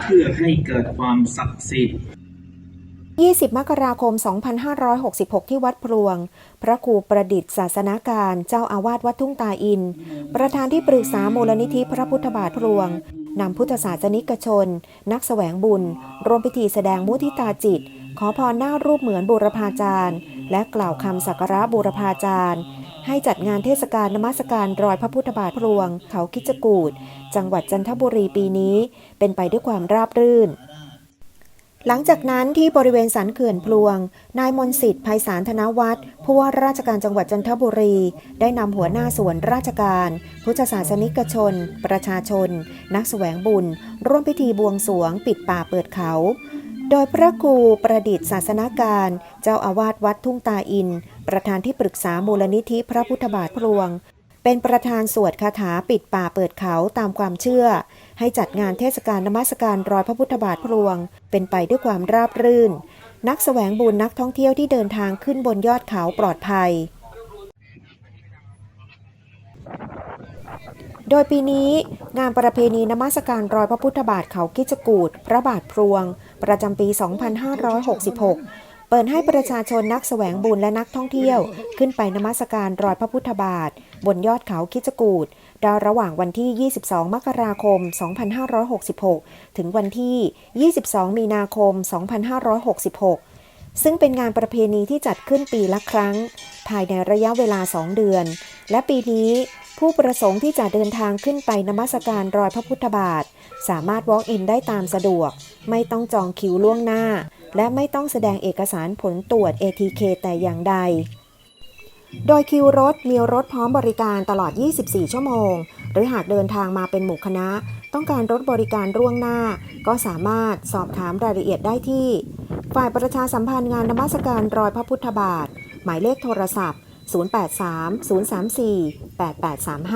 เพื่อให้เกิดความศักดิ์สิทธิ์20 มกราคม 2566 ที่วัดพลวง พระครูประดิษฐ์ศาสนาการ เจ้าอาวาสวัดทุ่งตาอิน ประธานที่ปรึกษามูลนิธิพระพุทธบาทพลวง นำพุทธศาสนิกชน นักแสวงบุญ รวมพิธีแสดงมุทิตาจิต ขอพรหน้ารูปเหมือนบูรพาจารย์ และกล่าวคำสักการะบูรพาจารย์ ให้จัดงานเทศกาลนมัสการรอยพระพุทธบาทพลวง เขาคิจกูดจังหวัดจันทบุรีปีนี้ เป็นไปด้วยความราบรื่น หลังจากนั้นที่บริเวณสันเขื่อนพลวง นายมนสิทธิ์ไพศาลธนวัฒน์ผู้ว่าราชการจังหวัดจันทบุรี ได้นำหัวหน้าส่วนราชการ พุทธศาสนิกชน ประชาชน นักแสวงบุญ ร่วมพิธีบวงสรวง ปิดป่าเปิดเขา โดยพระครูประดิษฐ์ศาสนาการ เจ้าอาวาสวัดทุ่งตาอิน ประธานที่ปรึกษามูลนิธิพระพุทธบาทพลวง เป็นประธานสวดคาถาปิดป่าเปิดเขาตามความเชื่อ ให้จัดงานเทศกาลนมัสการรอยพระพุทธบาทพลวง เป็นไปด้วยความราบรื่น นักแสวงบุญนักท่องเที่ยวที่เดินทางขึ้นบนยอดเขาปลอดภัย โดยปีนี้งานประเพณีนมัสการรอยพระพุทธบาทเขากิจกูดพระบาทพลวง ประจำปี 2566 เปิดให้ประชาชนนักแสวงบุญและนักท่องเที่ยว ขึ้นไปนมัสการรอยพระพุทธบาท บนยอดเขาคิจกูดดาวระหว่างวันที่ 22 มกราคม 2566 ถึงวันที่ 22 มีนาคม 2566 ซึ่งเป็นงานประเพณีที่จัดขึ้นปีละครั้ง ภายในระยะเวลา 2 เดือน และปีนี้ ผู้ประสงค์ที่จะเดินทางขึ้นไปนมัสการรอยพระพุทธบาท สามารถ walk in ได้ตามสะดวก ไม่ต้องจองคิวล่วงหน้า และไม่ต้องแสดงเอกสารผลตรวจ ATK แต่อย่างใด โดยคิวรถมีรถพร้อมบริการตลอด 24 ชั่วโมง หรือหากเดินทางมาเป็นหมู่คณะ ต้องการรถบริการร่วงหน้า ก็สามารถสอบถามรายละเอียดได้ที่ ฝ่ายประชาสัมพันธ์งานนมัสการรอยพระพุทธบาท หมายเลขโทรศัพท์ 083-034-8835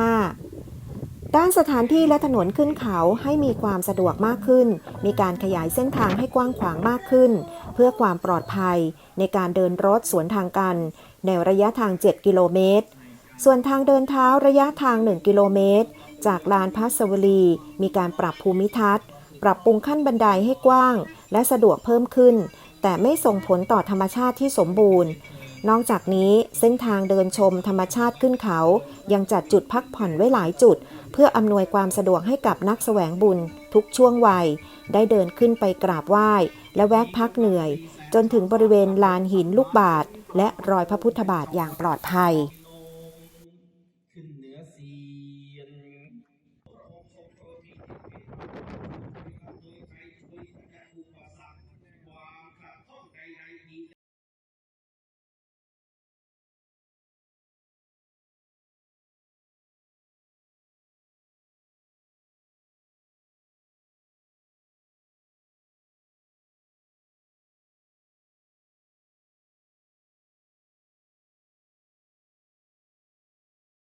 ด้านสถานที่และถนนขึ้นเขาให้มีความสะดวกมากขึ้น มีการขยายเส้นทางให้กว้างขวางมากขึ้น เพื่อความปลอดภัยในการเดินรถสวนทางกัน ในระยะทาง 7 กิโลเมตร ส่วนทางเดินเท้าระยะทาง 1 กิโลเมตร จากลานพัสวลีมีการปรับภูมิทัศน์ ปรับปรุงขั้นบันไดให้กว้าง และสะดวกเพิ่มขึ้น แต่ไม่ส่งผลต่อธรรมชาติที่สมบูรณ์ นอกจากนี้เส้นทางเดินชมธรรมชาติขึ้นเขา ยังจัดจุดพักผ่อนไว้หลายจุด เพื่ออำนวยความสะดวกให้กับนักแสวงบุญ ทุกช่วงวัย ได้เดินขึ้นไปกราบไหว้ และแวะพักเหนื่อย จนถึงบริเวณลานหินลูกบาท และรอยพระพุทธบาทอย่างปลอดภัย